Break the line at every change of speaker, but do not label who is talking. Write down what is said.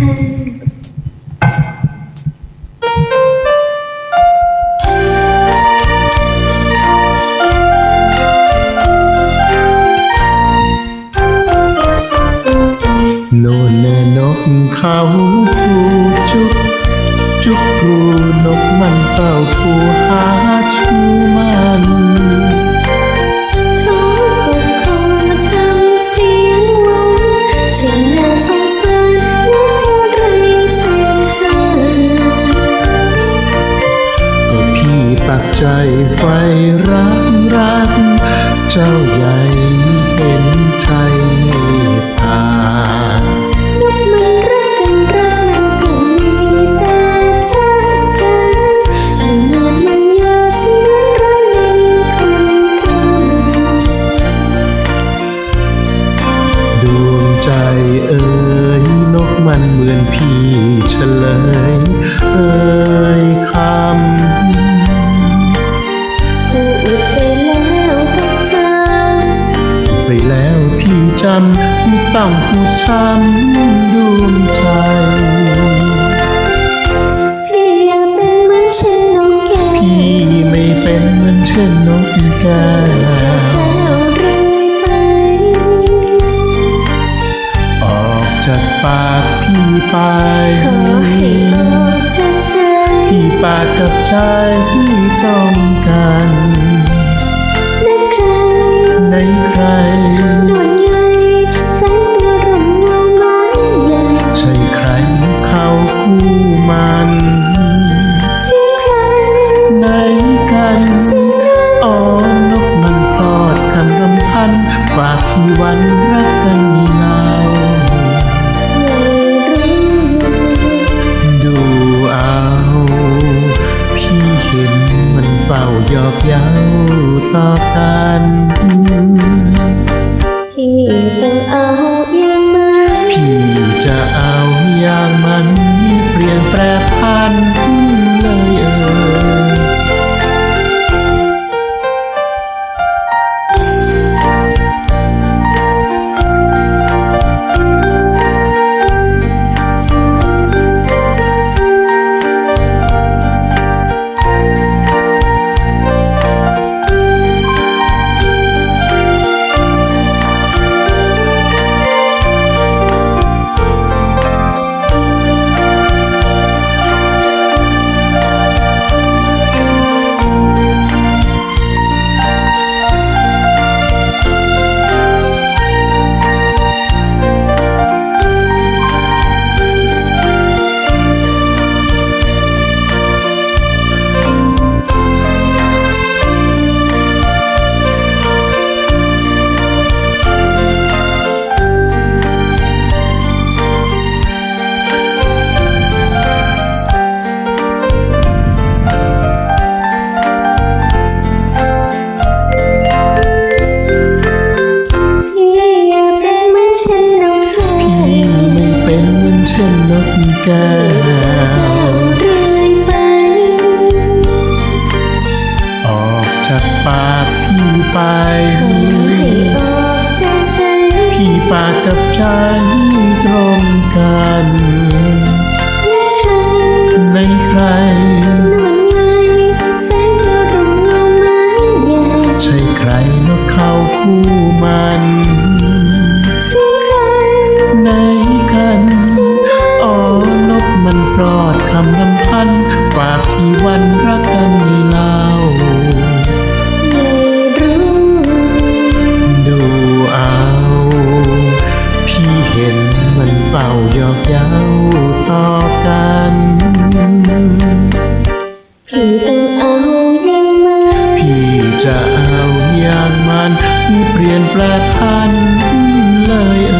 โน่นแน่นกเขาผูจุกจุกครูนกมันเฝ้าผูหาชูมัน
รั
กรัก เจ้าใหญ่เห็นใจผ่าน
นกมันรักกันรักมันก็มีแต่ชัดใจแต่เมื่อมันยากเสียรักมันคนกัน
ดวงใจเอ่ยนกมันเหมือนพี่เฉลยเอ่ย
พูดไปแล้วก็จำ
ไปแล้วพี่จำไม่ต้องพูดซ้ำดวงใจ
พี่อยากเป็นเหมือนฉันนกแก้ว
พี่ไม่เป็นเหมือนเช่นนกแก้
จะเจ้าวเรื่อยไป
ออกจากปากพี่ไป
ขอให้ออกจากใจ
พี่ปากกับใจพี่ต้องกัน
ในใคร
ลี่ยนแปรพัน
ก
แก้
เจ้าวเรื่อยไป
ออกจากปากพี่ไปพี่ปากกับใจตรงกัน ในใคร กัน
เล
ย